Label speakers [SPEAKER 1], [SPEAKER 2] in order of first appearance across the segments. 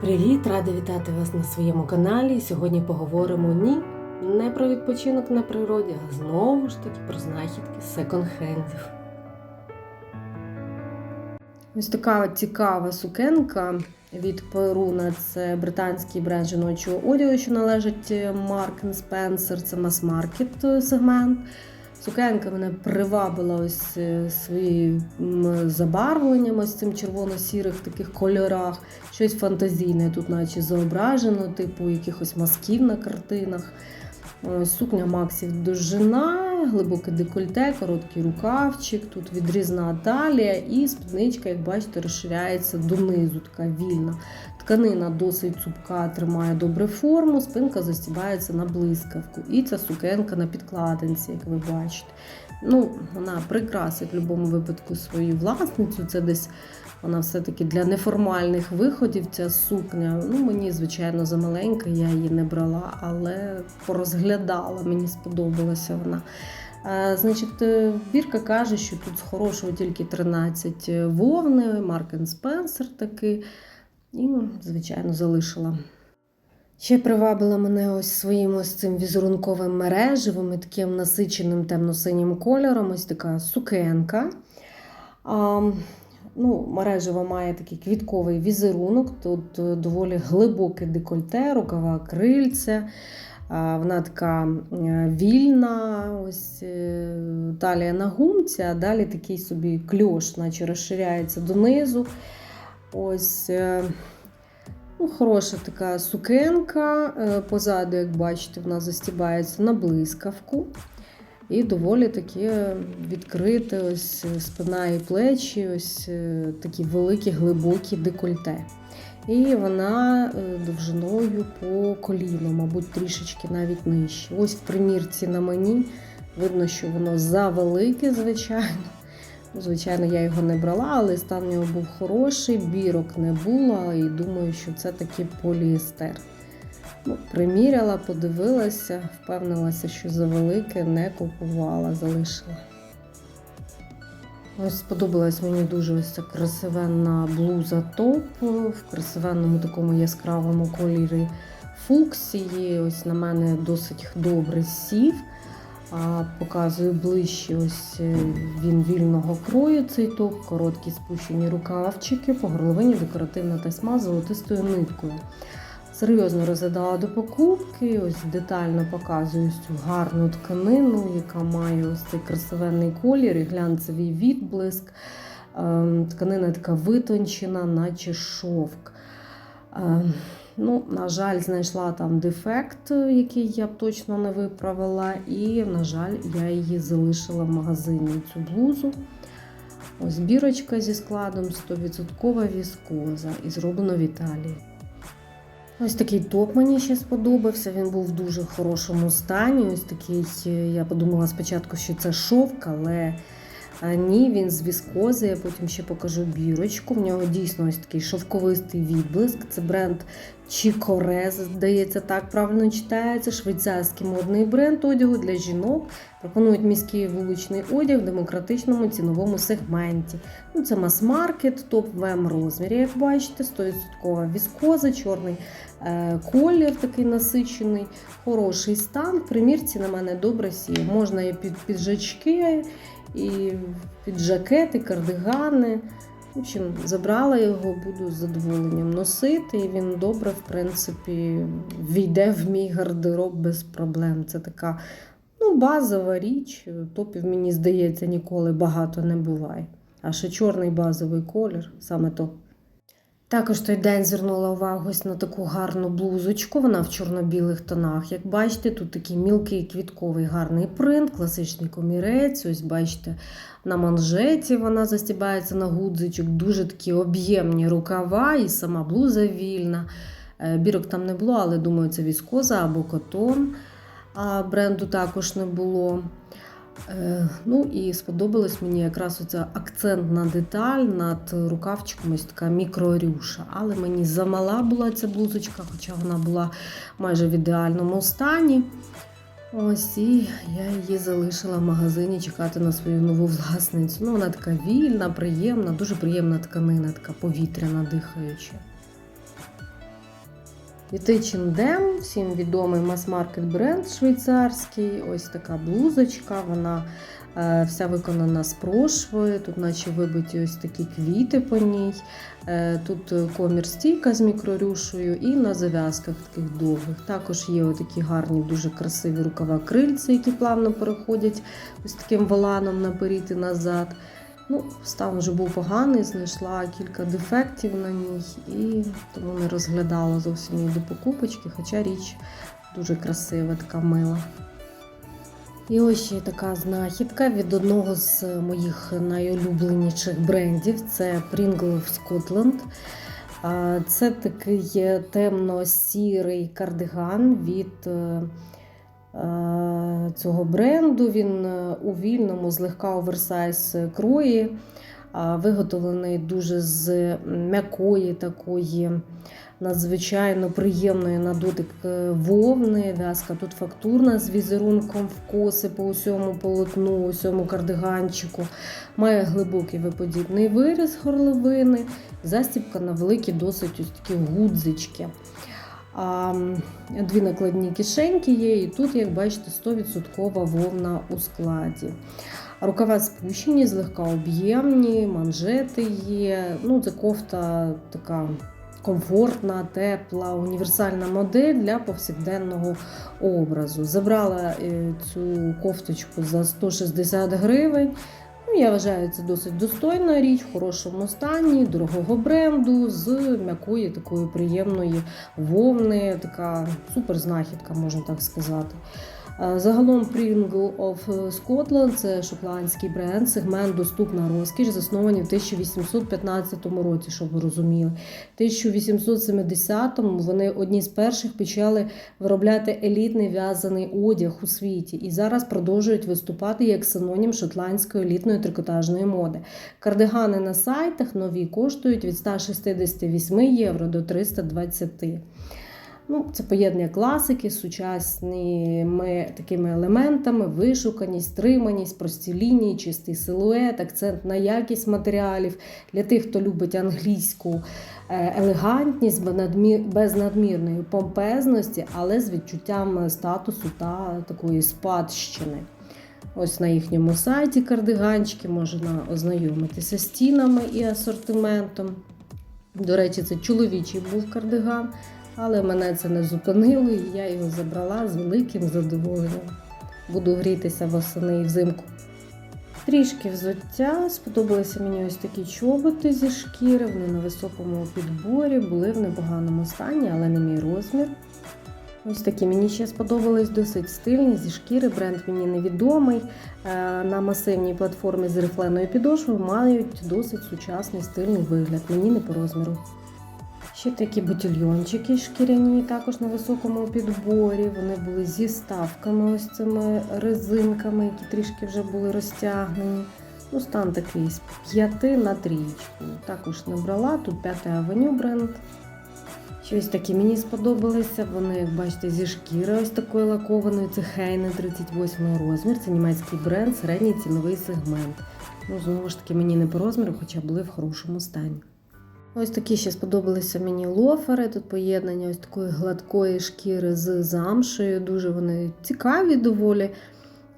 [SPEAKER 1] Привіт! Рада вітати вас на своєму каналі. Сьогодні поговоримо ні, не про відпочинок на природі, а знову ж таки про знахідки секонд-хендів. Ось така цікава сукенка від Перуна. Це британський бренд жіночого одягу, що належить Mark Spencer, це мас-маркет сегмент. Сукенка мене привабила ось е, своїм забарвленням, ось цим червоно-сірих таких кольорах. Щось фантазійне тут, наче зображено, типу якихось масків на картинах. Сукня Максів довжина, глибоке декольте, короткий рукавчик, тут відрізна талія і спідничка, як бачите, розширяється донизу, така вільна. Тканина досить цупка, тримає добре форму, спинка застібається на блискавку. І ця сукенка на підкладинці, як ви бачите. Ну, Вона прикрасить в будь-якому випадку свою власницю. Це десь вона все-таки для неформальних виходів ця сукня. Ну, Мені, звичайно, замаленька, я її не брала, але порозглядала, мені сподобалася вона. Е, Значить, е, бірка каже, що тут з хорошого тільки 13 вовни, Марк Спенсер такий. І, звичайно, залишила. Ще привабила мене ось своїм ось цим візерунковим мережевим і таким насиченим темно-синім кольором. Ось така сукенка. А, ну, Мережева має такий квітковий візерунок. Тут е, доволі глибоке декольте, рукава крильця. Вона така вільна, ось е, талія на гумці, а далі такий собі кльош, наче розширяється донизу. Ось е, ну, хороша така сукенка. Е, Позаду, як бачите, вона застібається на блискавку. І доволі таке відкрите ось спина і плечі, ось е, такі великі, глибокі декольте. І вона е, довжиною по коліну, мабуть, трішечки навіть нижче. Ось в примірці на мені видно, що воно завелике, звичайно. Звичайно, я його не брала, але стан в нього був хороший, бірок не було, і думаю, що це таки поліестер. Ну, приміряла, подивилася, впевнилася, що завелике не купувала, залишила. Ось сподобалась мені дуже ось ця красивенна блуза топ в красивенному такому яскравому кольорі фуксії. Ось на мене досить добре сів. А, Показую ближче, ось е, він вільного крою, цей топ, короткі спущені рукавчики, по горловині декоративна тасьма з золотистою ниткою. Серйозно розглядала до покупки, ось детально показую цю гарну тканину, яка має ось цей красивенний колір і глянцевий відблиск. Ем, Тканина така витончена, наче шовк. Ем, Ну, на жаль, знайшла там дефект, який я б точно не виправила, і, на жаль, я її залишила в магазині цю блузу. Ось бірочка зі складом 100% віскоза і зроблено в Італії. Ось такий топ мені ще сподобався. Він був в дуже хорошому стані. Ось такий, я подумала спочатку, що це шовк, але ні, він з віскози, я потім ще покажу бірочку. В нього дійсно ось такий шовковистий відблиск. Це бренд Чікоре, здається, так правильно читається. Швейцарський модний бренд одягу для жінок. Пропонують міський вуличний одяг в демократичному ціновому сегменті. Ну, Це мас-маркет, топ в М розмірі, як бачите, 100% віскоза, чорний е, колір такий насичений, хороший стан. В примірці на мене добре сіє. Можна і під піджачки і під жакети, кардигани. В общем, забрала його, буду з задоволенням носити, і він добре, в принципі, війде в мій гардероб без проблем. Це така ну, базова річ. Топів, мені здається, ніколи багато не буває. А ще чорний базовий колір, саме то. Також той день звернула увагу на таку гарну блузочку. Вона в чорно-білих тонах. Як бачите, тут такий мілкий квітковий гарний принт, класичний комірець. Ось бачите, на манжеті вона застібається на гудзичок, дуже такі об'ємні рукава, і сама блуза вільна. Е, Бірок там не було, але думаю, це віскоза або котон. А бренду також не було. Е, Ну і сподобалась мені якраз оця акцентна деталь над рукавчиком, ось така мікрорюша. Але мені замала була ця блузочка, хоча вона була майже в ідеальному стані. Ось і я її залишила в магазині чекати на свою нову власницю. Ну, Вона така вільна, приємна, дуже приємна тканина, така повітряна, дихаюча. Від H&M, всім відомий мас-маркет бренд швейцарський. Ось така блузочка. Вона е, вся виконана з прошви. Тут, наче вибиті ось такі квіти по ній. Е, Тут комір стійка з мікрорюшею і на зав'язках таких довгих. Також є такі гарні, дуже красиві рукава крильці, які плавно переходять ось таким воланом наперед і назад. Ну, стан вже був поганий, знайшла кілька дефектів на ній і тому не розглядала зовсім її до покупочки, хоча річ дуже красива, така мила. І ось ще така знахідка від одного з моїх найулюбленіших брендів це Pringle Scotland. Це такий темно-сірий кардиган від е, е, цього бренду. Він е, у вільному, злегка оверсайз крої, виготовлений дуже з м'якої такої. Надзвичайно приємної на дотик е, вовни. В'язка тут фактурна з візерунком вкоси по усьому полотну, усьому кардиганчику. Має глибокий виподібний виріз горловини, застібка на великі, досить ось такі гудзички. Дві накладні кишеньки є, і тут, як бачите, 100% вовна у складі. Рукава спущені, злегка об'ємні, манжети є. Ну, Це кофта така комфортна, тепла, універсальна модель для повсякденного образу. Забрала е, цю кофточку за 160 гривень. Я вважаю, це досить достойна річ, в хорошому стані, дорогого бренду, з м'якої такої приємної вовни, така суперзнахідка, можна так сказати. Е, Загалом Pringle of Scotland це шотландський бренд, сегмент доступна розкіш, заснований в 1815 році, щоб ви розуміли. В 1870-му вони одні з перших почали виробляти елітний в'язаний одяг у світі і зараз продовжують виступати як синонім шотландської елітної трикотажної моди. Кардигани на сайтах нові коштують від 168 євро до 320. Ну, Це поєднання класики сучасними такими елементами, вишуканість, стриманість, прості лінії, чистий силует, акцент на якість матеріалів для тих, хто любить англійську е, елегантність без надмірної помпезності, але з відчуттям статусу та такої спадщини. Ось на їхньому сайті кардиганчики можна ознайомитися з стінами і асортиментом. До речі, це чоловічий був кардиган. Але мене це не зупинило, і я його забрала з великим задоволенням. Буду грітися восени і взимку. Трішки взуття. Сподобалися мені ось такі чоботи зі шкіри. Вони на високому підборі, були в непоганому стані, але не мій розмір. Ось такі мені ще сподобались досить стильні зі шкіри. Бренд мені невідомий. Е, на масивній платформі з рифленою підошвою мають досить сучасний стильний вигляд. Мені не по розміру. Ще такі ботильйончики шкіряні, також на високому підборі. Вони були зі ставками, ось цими резинками, які трішки вже були розтягнені. Ну, Стан такий з 5 на трієчку. Також не брала, тут 5 авеню бренд. Щось такі мені сподобалися. Вони, як бачите, зі шкіри ось такої лакованої. Це Хейне 38 розмір. Це німецький бренд, середній ціновий сегмент. Ну, Знову ж таки, мені не по розміру, хоча були в хорошому стані. Ось такі ще сподобалися мені лофери. Тут поєднання ось такої гладкої шкіри з замшею. Дуже вони цікаві доволі.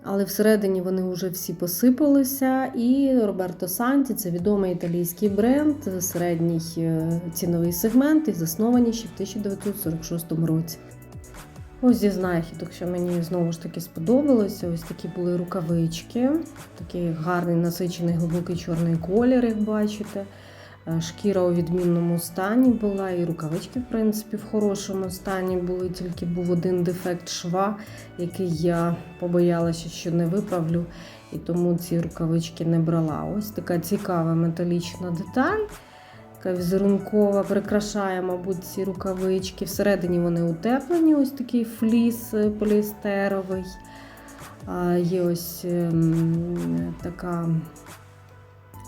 [SPEAKER 1] Але всередині вони вже всі посипалися. І Роберто Санті це відомий італійський бренд, середній е, ціновий сегмент і засновані ще в 1946 році. Ось зі знахідок, що мені знову ж таки сподобалося. Ось такі були рукавички, такий гарний насичений глибокий чорний колір, як бачите. Е, шкіра у відмінному стані була, і рукавички, в принципі, в хорошому стані були, тільки був один дефект шва, який я побоялася, що не виправлю, і тому ці рукавички не брала. Ось така цікава металічна деталь. Така візерункова прикрашає, мабуть, ці рукавички. Всередині вони утеплені, ось такий фліс поліестеровий. Є ось ем, така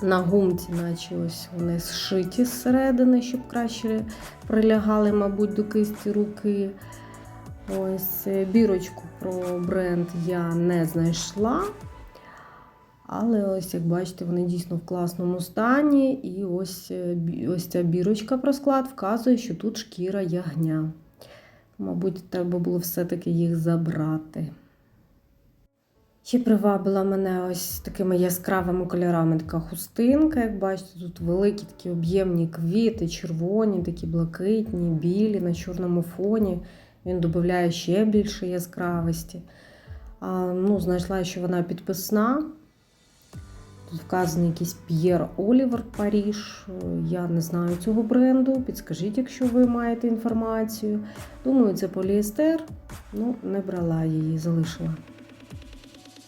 [SPEAKER 1] на гумці, наче ось вони зшиті зсередини, щоб краще прилягали, мабуть, до кисті руки. Ось е, бірочку про бренд я не знайшла. Але ось, як бачите, вони дійсно в класному стані. І ось е, ось ця бірочка про склад вказує, що тут шкіра ягня. Мабуть, треба було все-таки їх забрати. Ще привабила мене ось такими яскравими кольорами така хустинка. Як бачите, тут великі такі об'ємні квіти, червоні, такі блакитні, білі на чорному фоні. Він додає ще більше яскравості. А, ну, Знайшла, що вона підписна. Тут вказаний якийсь П'єр Олівер Паріж. Я не знаю цього бренду. Підскажіть, якщо ви маєте інформацію. Думаю, це поліестер. Ну, не брала її, залишила.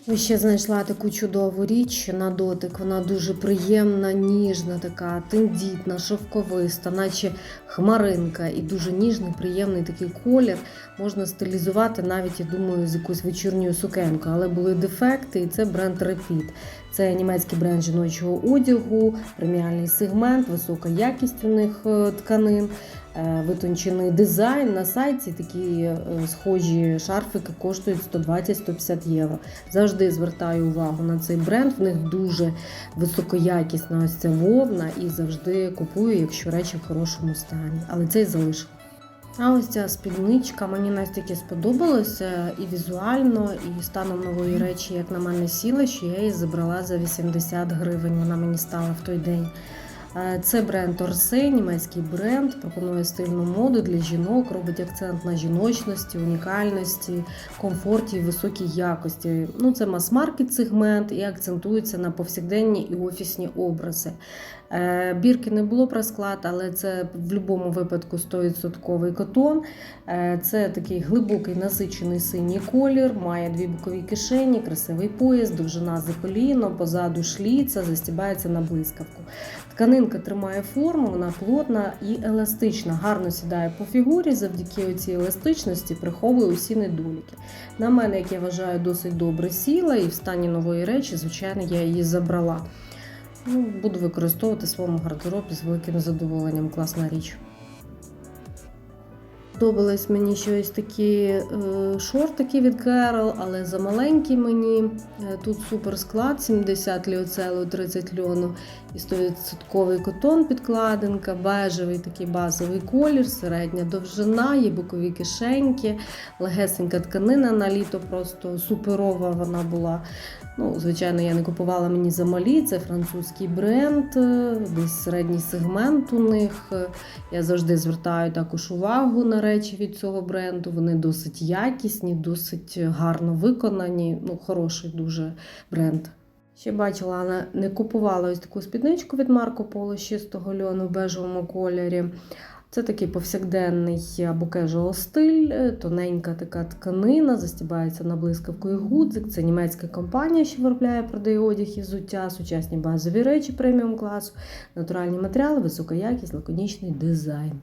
[SPEAKER 1] Ще знайшла таку чудову річ на дотик. Вона дуже приємна, ніжна, така тендітна, шовковиста, наче хмаринка, і дуже ніжний, приємний такий колір. Можна стилізувати навіть, я думаю, з якоюсь вечірньою сукенкою. Але були дефекти, і це бренд Repeat. Це німецький бренд жіночого одягу, преміальний сегмент, висока якість у них е, тканин. е, Витончений дизайн на сайті такі е, схожі шарфики коштують 120-150 євро. Завжди звертаю увагу на цей бренд. В них дуже високоякісна ось ця вовна і завжди купую, якщо речі в хорошому стані. Але цей залишила. А ось ця спідничка мені настільки сподобалася і візуально, і станом нової речі, як на мене сіла, що я її забрала за 80 гривень. Вона мені стала в той день. Е, Це бренд Орсе, німецький бренд, пропонує стильну моду для жінок, робить акцент на жіночності, унікальності, комфорті і високій якості. Ну, це мас-маркет сегмент і акцентується на повсякденні і офісні образи. Е, Бірки не було про склад, але це в будь-якому випадку 100% котон. Е, Це такий глибокий насичений синій колір, має дві бокові кишені, красивий пояс, довжина за коліно, позаду шліца, застібається на блискавку. Тканинка тримає форму, вона плотна і еластична, гарно сідає по фігурі. Завдяки цій еластичності приховує усі недоліки. На мене, як я вважаю, досить добре сіла, і в стані нової речі, звичайно, я її забрала. Ну, буду використовувати в своєму гардеробі з великим задоволенням. Класна річ. Подобались мені ще ось такі е, шортики від Керол, але замаленькі мені. Е, Тут супер склад, 70 ліоцелу, 30 льону і 100% котон підкладинка, бежевий такий базовий колір, середня довжина, є бокові кишеньки, легесенька тканина на літо, просто суперова вона була. Ну, Звичайно, я не купувала мені замалі, це французький бренд, е, десь середній сегмент у них. Е, Я завжди звертаю також увагу на речі від цього бренду. Вони досить якісні, досить гарно виконані. Ну, хороший дуже бренд. Ще бачила, але не купувала ось таку спідничку від Марко Поло чистого льону в бежевому кольорі. Це такий повсякденний або кежуал стиль, е, тоненька така тканина, застібається на блискавку і гудзик. Це німецька компанія, що виробляє продає одяг і взуття, сучасні базові речі преміум класу, натуральні матеріали, висока якість, лаконічний дизайн.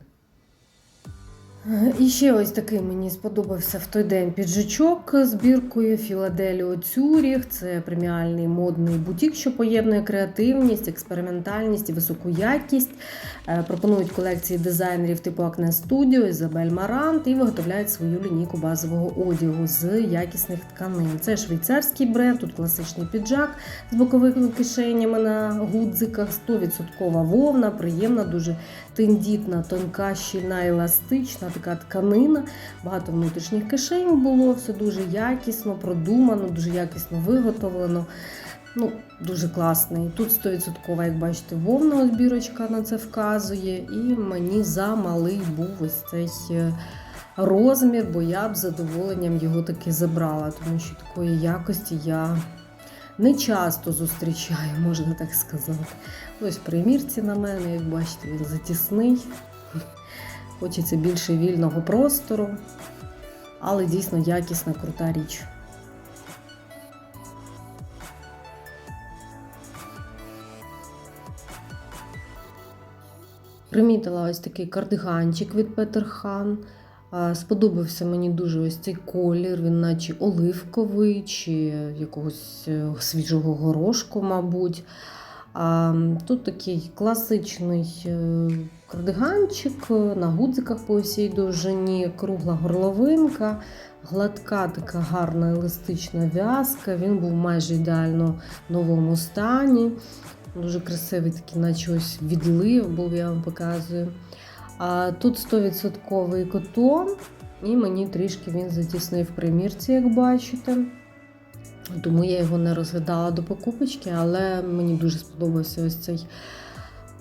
[SPEAKER 1] І ще ось такий мені сподобався в той день піджачок з біркою Філаделіо Цюріх. Це преміальний модний бутік, що поєднує креативність, експериментальність і високу якість. Е, Пропонують колекції дизайнерів типу Acne Studio, Ізабель Марант і виготовляють свою лінійку базового одягу з якісних тканин. Це швейцарський бренд, тут класичний піджак з боковими кишенями на гудзиках, 100% вовна, приємна, дуже тендітна, тонка, щільна, еластична така тканина. Багато внутрішніх кишень було, все дуже якісно, продумано, дуже якісно виготовлено. Ну, Дуже класний. Тут 100%, як бачите, вовна збірочка на це вказує. І мені замалий був ось цей е, розмір, бо я б задоволенням його таки забрала, тому що такої якості я не часто зустрічаю, можна так сказати. Ось примірці на мене, як бачите, він затісний. Хочеться більше вільного простору, але дійсно якісна, крута річ. Примітила ось такий кардиганчик від Петерхан. Сподобався мені дуже ось цей колір, він наче оливковий чи якогось е, свіжого горошку, мабуть. А, Тут такий класичний е, кардиганчик на гудзиках по усій довжині, кругла горловинка, гладка така гарна еластична в'язка. Він був майже ідеально в новому стані. Дуже красивий такий, наче ось відлив був, я вам показую. А тут 100% котон, І мені трішки він затіснив примірці, як бачите. Тому я його не розглядала до покупочки, але мені дуже сподобався ось цей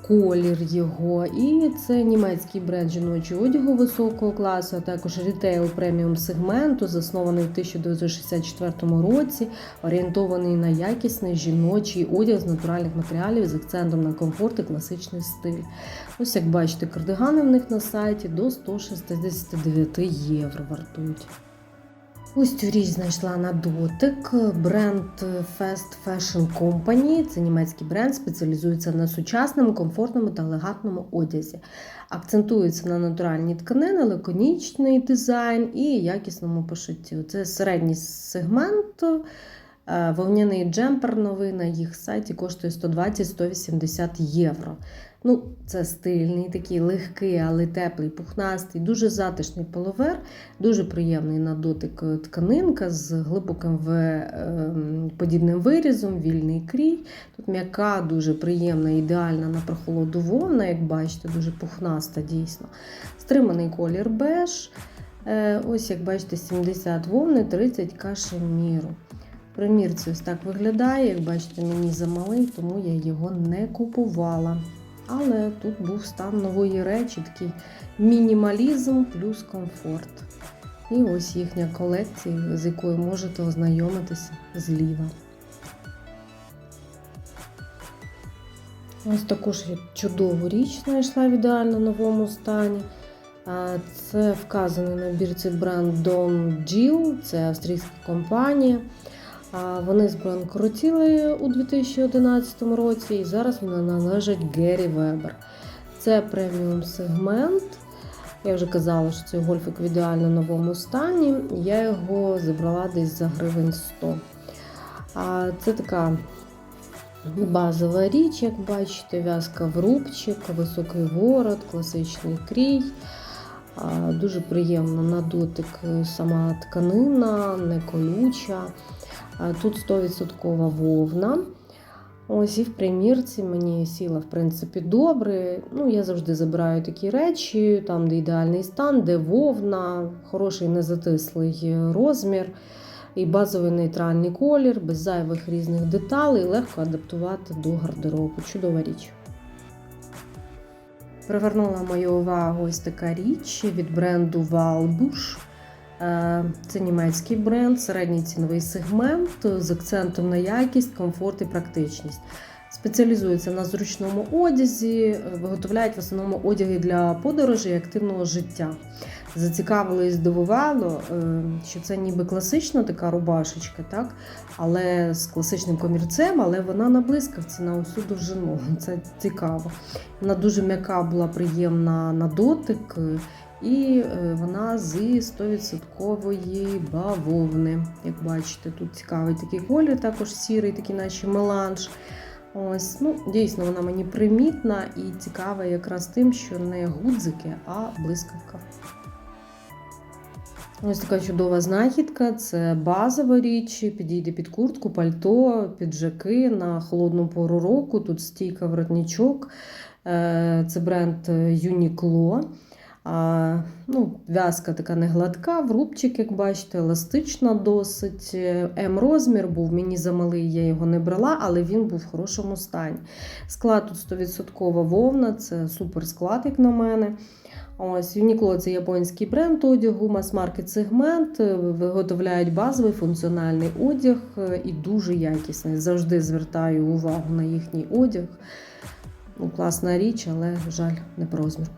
[SPEAKER 1] колір його. І це німецький бренд жіночого одягу високого класу, а також рітейл преміум сегменту, заснований в 1964 році, орієнтований на якісний жіночий одяг з натуральних матеріалів з акцентом на комфорт і класичний стиль. Ось як бачите, кардигани в них на сайті до 169 євро вартують. Ось цю річ знайшла на дотик. Бренд Fast Fashion Company. Це німецький бренд, спеціалізується на сучасному, комфортному та елегантному одязі. Акцентується на натуральній тканини, лаконічний дизайн і якісному пошитті. Це середній сегмент. Е, Вовняний джемпер новий на їх сайті коштує 120-180 євро. Ну, Це стильний, такий легкий, але теплий, пухнастий, дуже затишний половер, дуже приємний на дотик тканинка з глибоким в, е, подібним вирізом, вільний крій. Тут м'яка, дуже приємна, ідеальна на прохолоду вовна, як бачите, дуже пухнаста дійсно. Стриманий колір беж. Е, ось, як бачите, 70 вовни, 30 кашеміру. Примірці ось так виглядає, як бачите, мені замалий, тому я його не купувала. Але тут був стан нової речі, такий мінімалізм плюс комфорт. І ось їхня колекція, з якою можете ознайомитися зліва. Ось також я чудову річ знайшла в ідеально новому стані. Це вказаний на бірці бренд Don Jill, це австрійська компанія. Вони збанкрутіли у 2011 році, і зараз вони належать Гері Вебер. Це преміум сегмент. Я вже казала, що цей гольфик в ідеально новому стані. Я його забрала десь за гривень 100. А Це така базова річ, як бачите, в'язка в рубчик, високий ворот, класичний крій. Дуже приємно на дотик сама тканина, не колюча. Тут 100% вовна. Ось і в примірці мені сіла, в принципі, добре. Ну, Я завжди забираю такі речі, там, де ідеальний стан, де вовна, хороший незатислий розмір і базовий нейтральний колір, без зайвих різних деталей, легко адаптувати до гардеробу. Чудова річ. Привернула мою увагу ось така річ від бренду Walbush. Е, це німецький бренд, середній ціновий сегмент з акцентом на якість, комфорт і практичність. Спеціалізується на зручному одязі, виготовляють в основному одяги для подорожей і активного життя. Зацікавило і здивувало, е, що це ніби класична така рубашечка, так? але з класичним комірцем, але вона на блискавці на усю довжину. Це цікаво. Вона дуже м'яка була приємна на дотик. І е, вона з 100% бавовни. Як бачите, тут цікавий такий колір, також сірий, такий наче меланж. Ось, ну, Дійсно, вона мені примітна і цікава якраз тим, що не гудзики, а блискавка. Ось така чудова знахідка це базова річ, підійде під куртку, пальто, піджаки на холодну пору року. Тут стійка воротничок. Е, це бренд Uniqlo. А, ну, В'язка така не гладка, врубчик, як бачите, еластична досить. М-розмір був, мені замалий, я його не брала, але він був в хорошому стані. Склад тут 100% вовна, це супер склад, як на мене. Ось Uniqlo – це японський бренд одягу, мас-маркет сегмент, виготовляють базовий функціональний одяг і дуже якісний. Завжди звертаю увагу на їхній одяг. Ну, Класна річ, але жаль, не по розміру.